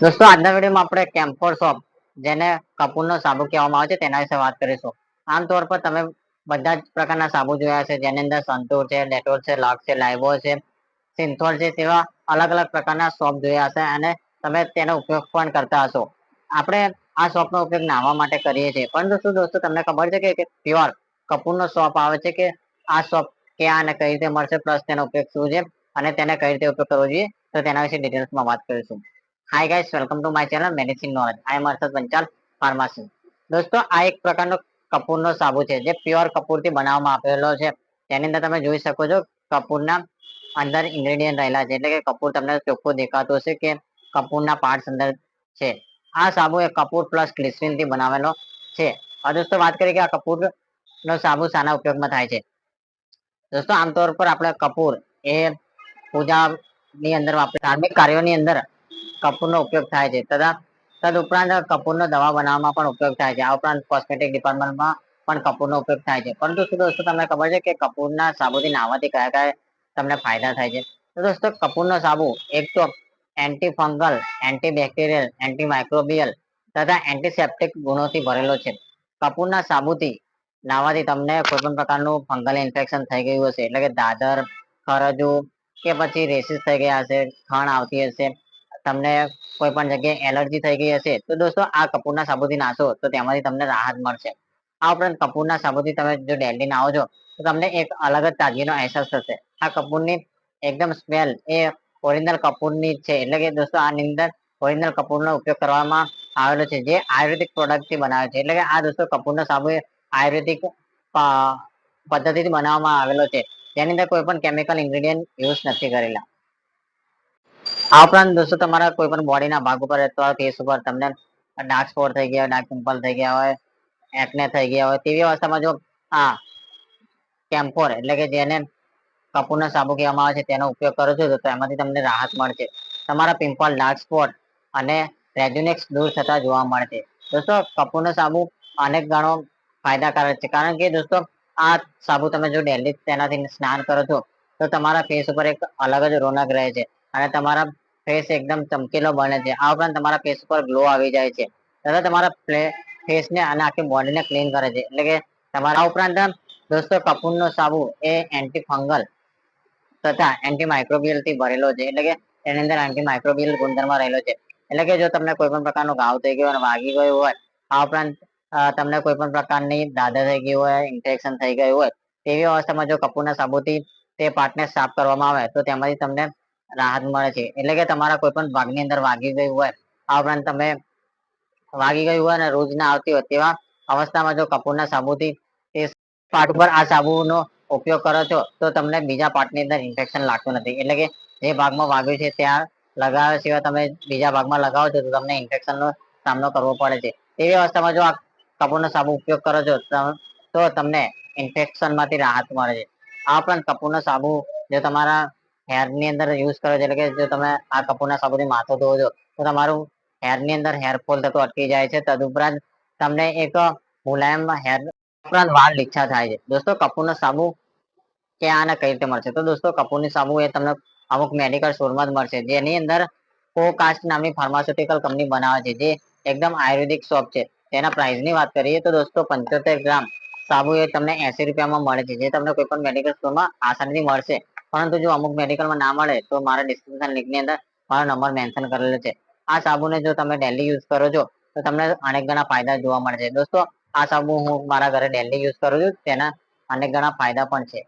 દોસ્તો આજના વિડીયોમાં આપણે કેમ્ફોર સોપ જેને કપૂરનો સાબુ કહેવામાં આવે છે, તેના વિશે વાત કરીશું. આમ તોર પર તમે બધા જ પ્રકારના સાબુ જોયા છે જેની અંદર સંતૂર છે, ડેટોલ છે લક્સ છે લાઈવો છે સિન્થોલ છે, તેવા અલગ અલગ પ્રકારના સોપ જોયા હશે અને તમે તેનો ઉપયોગ પણ કરતા હશો. આપણે આ સોપનો ઉપયોગ નાહવા માટે કરીએ છીએ. પરંતુ શું દોસ્તો, તમને ખબર છે કે પ્યોર કપૂરનો સોપ આવે છે કે આ સોપ ક્યાં અને કઈ રીતે મળશે? પ્લસ તેનો ઉપયોગ શું છે? અને તેને કઈ રીતે ઉપયોગ કરવો જોઈએ? તો તેના વિશે ડિટેલ્સમાં વાત કરીશું. Hi guys welcome to my channel medicine knowledge I am Harshad Panchal pharmacy દોસ્તો, આ એક પ્રકારનો કપૂરનો સાબુ છે, જે પ્યોર કપૂરથી બનાવવામાં આવેલો છે. તેની અંદર તમે જોઈ શકો છો, કપૂરના અંદર ઇન્ગ્રેડિયન્ટ રહેલા છે. એટલે કે કપૂર તમને ચોખ્ખું દેખાતું હશે કે કપૂરના પાર્ટસ અંદર છે. આ સાબુ એ કપૂર પ્લસ ગ્લિસરીનથી બનાવેલો છે. હવે દોસ્તો, વાત કરીએ કે આ કપૂર નો સાબુ શાના ઉપયોગમાં થાય છે. દોસ્તો આમતોર પર આપણે કપૂર એ પૂજા ની અંદર આપણે ધાર્મિક કાર્યોની અંદર કપૂરનો ઉપયોગ થાય છે. તથા તદ ઉપરાંત કપૂરનો દવા બનાવવામાં પણ ઉપયોગ થાય છે. આ ઉપરાંત કોસ્મેટિક ડિપાર્ટમેન્ટમાં પણ કપૂરનો ઉપયોગ થાય છે. પરંતુ શું દોસ્તો, તમને ખબર છે કે કપૂરના સાબુથી નાહવાથી કયા કયા તમને ફાયદા થાય છે? તો દોસ્તો, કપૂરનો સાબુ એક તો anti fungal anti bacterial anti microbial તથા એન્ટીસેપ્ટિક ગુણોથી ભરેલો છે. કપૂરના સાબુથી નાહવાથી તમને કોઈ પણ પ્રકારનું ફંગલ ઇન્ફેક્શન થઈ ગયું હશે. એટલે કે દાદર, ખરજુ કે પછી રેસીસ થઈ ગયા હશે, ખણ આવતી હશે. તમને કોઈ પણ જગ્યાએ એલર્જી થઈ ગઈ હશે, તો દોસ્તો આ કપૂરના સાબુથી નાશો, તો તેમાંથી તમને રાહત મળશે. આ ઉપરાંત કપૂરના સાબુથી તમે જો ડેલી નાહો છો, તો તમને એક અલગ જ તાજગીનો અહેસાસ થશે. આ કપૂરની એકદમ સ્મેલ એ ઓરિજિનલ કપૂરની છે, એટલે કે દોસ્તો આની અંદર ઓરિજિનલ કપૂરનો ઉપયોગ કરવામાં આવેલો છે, જે આયુર્વેદિક પ્રોડક્ટથી બનાવે છે. એટલે કે આ દોસ્તો કપૂરનો સાબુ આયુર્વેદિક પદ્ધતિથી બનાવવામાં આવેલો છે. તેની અંદર કોઈ પણ કેમિકલ ઇન્ગ્રેડિયન્ટ યુઝ નથી કરેલા. આ ઉપરાંત દોસ્તો, તમારા કોઈ પણ બોડીના ભાગ ઉપર અથવા ફેસ ઉપર તમને ડાર્ક સ્પોટ થઈ ગયા ડાર્ક પિમ્પલ થઈ ગયા હોય એકને થઈ ગયા હોય, તેવી અવસ્થામાં જો આ કેમ્ફોર એટલે કે જેને કપૂરના સાબુ કહેવામાં આવે છે, તેનો ઉપયોગ કરો છો તો એમાંથી તમને રાહત મળશે. તમારા પિમ્પલ ડાર્ક સ્પોટ અને રેજ્યુનેક્સ દૂર થતા જોવા મળે છે દોસ્તો, કપૂરનો સાબુ અનેક ગણો ફાયદાકારક છે. કારણ કે દોસ્તો, આ સાબુ તમે જો ડેલી તેનાથી સ્નાન કરો છો, તો તમારા ફેસ ઉપર એક અલગ જ રોનક રહે છે. અને તમારા ફેસ એકદમ ચમકીલો બને છે. આ ઉપરાંત તમારા ફેસ પર ગ્લો આવી જાય છે. તથા તમારા ફેસ ને અને આખી બોડીને ક્લીન કરે છે. એટલે કે તમારા ઉપરાંત દોસ્તો, કપૂરનો સાબુ એ એન્ટી ફંગલ તથા એન્ટી માઇક્રોબિયલથી ભરેલો છે. એટલે કે એની અંદર એન્ટી માઇક્રોબિયલ ગુણધર્મ રહેલો છે. એટલે કે જો તમને કોઈ પણ પ્રકારનો ઘાવ થઈ ગયો અને વાગી ગયો હોય, આ ઉપરાંત તમને કોઈ પણ પ્રકારની દાદર થઈ ગઈ હોય ઇન્ફેક્શન થઈ ગયું હોય, તેવી અવસ્થામાં જો કપૂરના સાબુથી તે પાર્ટને સાફ કરવામાં આવે, તો તેમાંથી તમને રાહત મળે છે. એટલે કે તમારા કોઈ પણ ભાગની અંદર વાગી ગયું હોય, આ ઉપરાંત તમે વાગી ગયું હોય અને રોજ ના આવતી હોય તેવા અવસ્થામાં જો કપૂરના સાબુથી તે પાર્ટ ઉપર આ સાબુનો ઉપયોગ કરો છો, તો તમને બીજા પાર્ટની અંદર ઇન્ફેક્શન લાગતું નથી. એટલે કે જે ભાગમાં વાગ્યું છે ત્યાં લગાવ્યા સિવાય તમે બીજા ભાગમાં લગાવો છો, તો તમને ઇન્ફેક્શન નો સામનો કરવો પડે છે. એવી અવસ્થામાં જો આ કપૂરનો સાબુ ઉપયોગ કરો છો, તો તમને ઇન્ફેક્શનમાંથી રાહત મળે છે. આ ઉપરાંત કપૂરનો સાબુ જો તમારા હેરની અંદર યુઝ કરો છો, એટલે કે જો તમે આ કપૂરના સાબુથી માથું ધોવો છો, તો તમારું હેરની અંદર હેરફોલ થતો અટકી જાય છે. તદુપરાંત તમને એક મુલાયમ હેર ઉપરાંત વાળ લીછા થાય છે. દોસ્તો, કપૂરનો સાબુ કે આને કઈ રીતે મળશે? તો દોસ્તો, કપૂરની સાબુ એ તમને અમુક મેડિકલ સ્ટોરમાં જ મળશે, જેની અંદર કોકાસ્ટ નામની ફાર્માસ્યુટિકલ કંપની બનાવે છે, જે એકદમ આયુર્વેદિક શોપ છે. તેના પ્રાઇસની વાત કરીએ, તો દોસ્તો, પંચોતેર ગ્રામ સાબુ એ તમને એસી રૂપિયામાં મળે છે, જે તમને કોઈ પણ મેડિકલ સ્ટોરમાં આસાનીથી મળશે. પરંતુ જો અમુક મેડિકલમાં ના મળે, તો મારા ડિસ્ક્રિપ્શન લિંકની અંદર મારો નંબર મેન્શન કરેલો છે. આ સાબુને જો તમે ડેલી યુઝ કરો છો, તો તમને અનેક ગણા ફાયદા જોવા મળે છે દોસ્તો, આ સાબુ હું મારા ઘરે ડેલી યુઝ કરું છું, તેના અનેક ગણા ફાયદા પણ છે.